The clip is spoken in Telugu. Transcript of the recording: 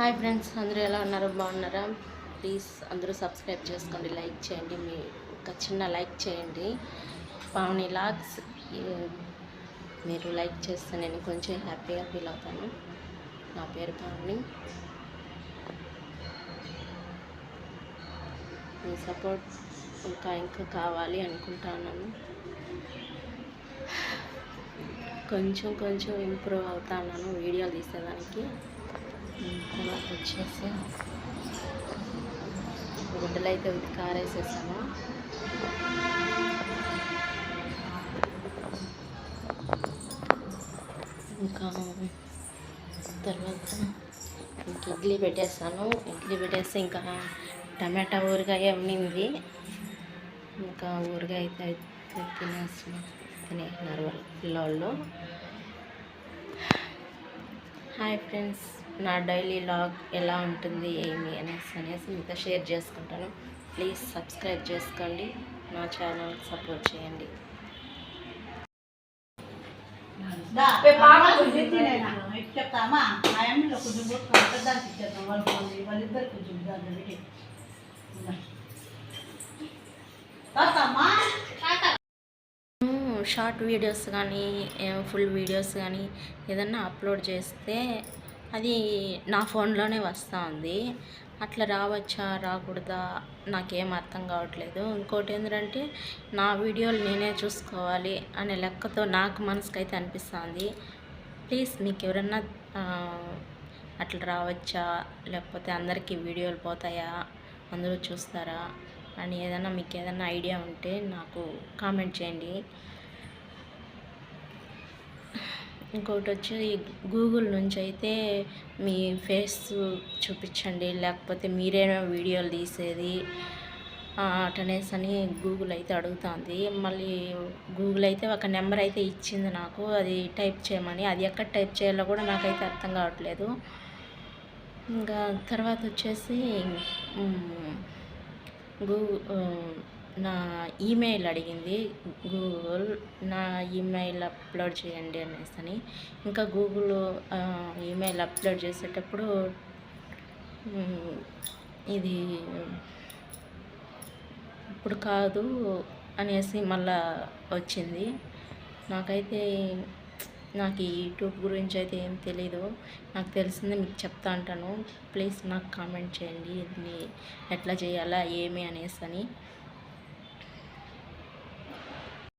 హాయ్ ఫ్రెండ్స్ అందరూ ఎలా ఉన్నారు? బాగున్నారా? ప్లీజ్ అందరూ సబ్స్క్రైబ్ చేసుకోండి లైక్ చేయండి మీ ఒక చిన్న లైక్ చేయండి. పావని లాగ్స్ మీరు లైక్ చేస్తే నేను కొంచెం హ్యాపీగా ఫీల్ అవుతాను. నా పేరు పావని. మీ సపోర్ట్ ఇంకా ఇంకా కావాలి అనుకుంటున్నాను. కొంచెం కొంచెం ఇంప్రూవ్ అవుతాను వీడియోలు తీసేదానికి. తర్వాత వచ్చేసి గుడ్డలు అయితే ఉతికి కారేసేసాము. ఇంకా తర్వాత ఇంక ఇడ్లీ పెట్టేస్తాను ఇడ్లీ పెట్టేస్తే ఇంకా టమాటా ఊరగాయ ఉండింది ఇంకా ఊరగాయ అయితే అయితే తినేస్తున్నాను తినేసినారు వాళ్ళు పిల్లోళ్ళు. Hi friends. నా డైలీ లాగ్ ఎలా ఉంటుంది ఏమి అనేసి అనేసి మీతో షేర్ చేసుకుంటాను. ప్లీజ్ సబ్స్క్రైబ్ చేసుకోండి. నా ఛానల్కి సపోర్ట్ చేయండి. చెప్తామా ఆ అమ్మలో కొంచెం పెద్దానికి ఇచ్చేద్దాం. వాళ్ళు వాళ్ళిద్దరు కొంచెం దాన్ని పెట్టి తాతమ్మా. షార్ట్ వీడియోస్ కానీ ఫుల్ వీడియోస్ కానీ ఏదన్నా అప్లోడ్ చేస్తే అది నా ఫోన్లోనే వస్తూ ఉంది అట్లా రావచ్చా రాకూడదా నాకేం అర్థం కావట్లేదు. ఇంకోటి ఏంటంటే నా వీడియోలు నేనే చూసుకోవాలి అనే లెక్కతో నాకు మనసుకైతే అనిపిస్తుంది. ప్లీజ్ మీకు ఎవరన్నా అట్లా రావచ్చా లేకపోతే అందరికీ వీడియోలు పోతాయా అందరూ చూస్తారా అని ఏదైనా మీకు ఏదైనా ఐడియా ఉంటే నాకు కామెంట్ చేయండి. ఇంకొకటి వచ్చి గూగుల్ నుంచి అయితే మీ ఫేస్ చూపించండి లేకపోతే మీరేనా వీడియోలు తీసేది? అటనేసి అని గూగుల్ అయితే అడుగుతుంది. మళ్ళీ గూగుల్ అయితే ఒక నెంబర్ అయితే ఇచ్చింది నాకు. అది టైప్ చేయమని అది ఎక్కడ టైప్ చేయాలో కూడా నాకైతే అర్థం కావట్లేదు. ఇంకా తర్వాత వచ్చేసి గూ నా ఈమెయిల్ అడిగింది. గూగుల్ నా ఈమెయిల్ అప్లోడ్ చేయండి అనేసి అని ఇంకా గూగుల్ ఈమెయిల్ అప్లోడ్ చేసేటప్పుడు ఇది ఇప్పుడు కాదు అనేసి మళ్ళా వచ్చింది. నాకైతే నాకు ఈ యూట్యూబ్ గురించి అయితే ఏం తెలీదు. నాకు తెలిసింది మీకు చెప్తా అంటాను. ప్లీజ్ నాకు కామెంట్ చేయండి. ఎట్లా చేయాలా ఏమి అనేసి అని